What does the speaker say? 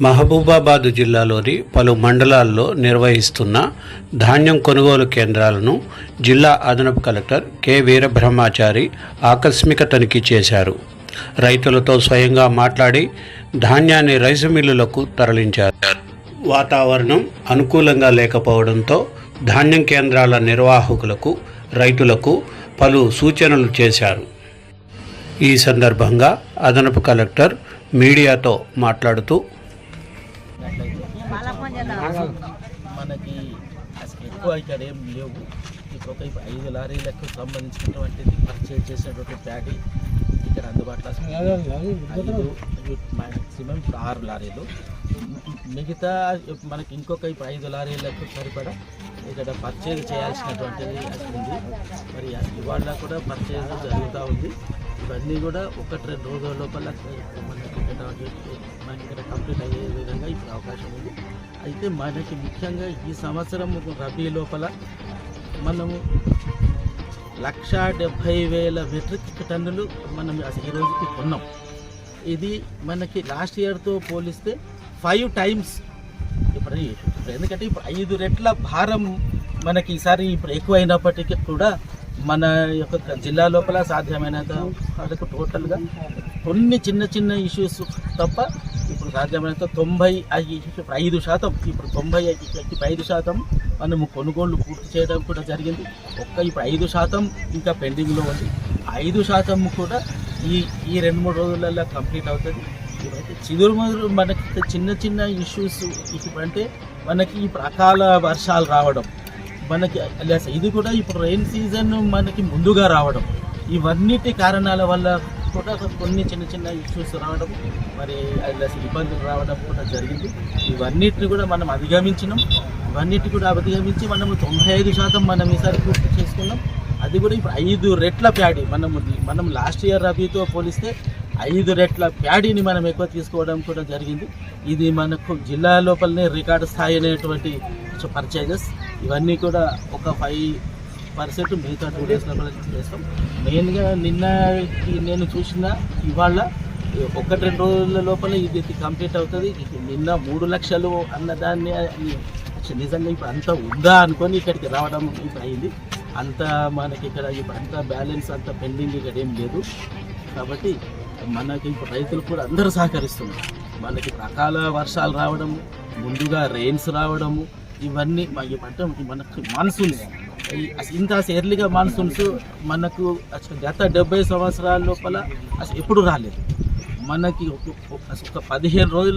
మహబూబాబాద్ జిల్లాలోని పలు మండలాల్లో నిర్వహిస్తున్న ధాన్యం కొనుగోలు కేంద్రాలను జిల్లా అదనపు కలెక్టర్ కె వీరబ్రహ్మాచారి ఆకస్మిక తనిఖీ చేశారు. రైతులతో స్వయంగా మాట్లాడి ధాన్యాన్ని రైసు మిల్లులకు తరలించారు. వాతావరణం అనుకూలంగా లేకపోవడంతో ధాన్యం కేంద్రాల నిర్వాహకులకు రైతులకు పలు సూచనలు చేశారు. ఈ సందర్భంగా అదనపు కలెక్టర్ మీడియాతో మాట్లాడుతూ మనకి అసలు ఎక్కువ ఇక్కడ ఏం లేవు. ఇప్పుడు ఒక ఐదు లారీలకు సంబంధించినటువంటిది పర్చేజ్ చేసినటువంటి ప్యాడీ ఇక్కడ అందుబాటులో ఐదు మ్యాక్సిమం ఇప్పుడు ఆరు లారీలు. మిగతా మనకి ఇంకొక ఇప్పుడు ఐదు లారీలకు సరిపడా ఇక్కడ పర్చేజ్ చేయాల్సినటువంటిది ఉంది మరి ఇవాళ కూడా పర్చేజ్ జరుగుతూ ఉంది. ఇవన్నీ కూడా ఒకటి రెండు రోజుల లోపల మనకి ఇక్కడ మనకి ఇక్కడ కంప్లీట్ అయ్యే విధంగా ఇప్పుడు అవకాశం ఉంది. అయితే మనకి ముఖ్యంగా ఈ సంవత్సరం రబీ లోపల మనము లక్ష డెబ్భై వేల మెట్రిక్ టన్నులు మనం అసలు ఈ రోజుకి కొన్నాం. ఇది మనకి లాస్ట్ ఇయర్తో పోలిస్తే ఫైవ్ టైమ్స్ ఇప్పుడు ఇప్పుడు ఎందుకంటే ఇప్పుడు ఐదు రెట్ల భారం మనకి ఈసారి ఇప్పుడు ఎక్కువైనప్పటికీ కూడా మన యొక్క జిల్లా లోపల సాధ్యమైనంత వరకు టోటల్గా కొన్ని చిన్న చిన్న ఇష్యూస్ తప్ప సాధ్యమైనంత తొంభై ఐ- ఇప్పుడు ఐదు శాతం ఇప్పుడు తొంభై ఐదు ఐదు శాతం మనము కొనుగోళ్ళు పూర్తి చేయడం కూడా జరిగింది. ఒక్క ఇప్పుడు ఐదు శాతం ఇంకా పెండింగ్లో ఉంది. ఐదు శాతం కూడా ఈ ఈ రెండు మూడు రోజులలో కంప్లీట్ అవుతుంది. ఇప్పుడైతే చిదురు మొదలు మనకి చిన్న చిన్న ఇష్యూస్ ఇప్పుడంటే మనకి ఇప్పుడు అకాల వర్షాలు రావడం మనకి అలా ఇది కూడా ఇప్పుడు రెయిన్ సీజన్ మనకి ముందుగా రావడం ఇవన్నిటి కారణాల వల్ల కూడా కొన్ని చిన్న చిన్న ఇష్యూస్ రావడం మరి అలా ఇబ్బందులు రావడం కూడా జరిగింది. ఇవన్నిటిని కూడా మనం అధిగమించినాం. ఇవన్నిటి కూడా అధిగమించి మనము తొంభై ఐదు శాతం మనం ఈసారి పూర్తి చేసుకున్నాం. అది కూడా ఇప్పుడు ఐదు రెట్ల ప్యాడీ మనం మనం లాస్ట్ ఇయర్ రబీతో పోలిస్తే ఐదు రెట్ల ప్యాడీని మనం ఎక్కువ తీసుకోవడం కూడా జరిగింది. ఇది మనకు జిల్లా లోపలనే రికార్డు స్థాయి అనేటువంటి పర్చేజెస్ ఇవన్నీ కూడా ఒక ఫైవ్ పర్సెంట్ మిగతా టూ డేస్ లోపల చేస్తాం. మెయిన్గా నిన్న ఈ నేను చూసిన ఇవాళ ఒకటి రెండు రోజుల లోపల ఇది కంప్లీట్ అవుతుంది. ఇది నిన్న మూడు లక్షలు అన్నదాన్ని నిజంగా ఇప్పుడు అంత ఉందా అనుకొని ఇక్కడికి రావడం ఇప్పుడు అయింది. అంత మనకి ఇక్కడ ఇప్పుడు అంత బ్యాలెన్స్ అంత పెండింగ్ ఇక్కడ ఏం లేదు. కాబట్టి మనకి ఇప్పుడు రైతులు కూడా అందరూ సహకరిస్తున్నారు. మనకి రకాల వర్షాలు రావడము ముందుగా రెయిన్స్ రావడము ఇవన్నీ మా ఈ పంట మనకు ఇంత ఎర్లీగా మాన్సూన్స్ మనకు అసలు గత డెబ్బై సంవత్సరాల లోపల అసలు ఎప్పుడు రాలేదు. మనకి అసలు ఒక పదిహేను రోజుల్లో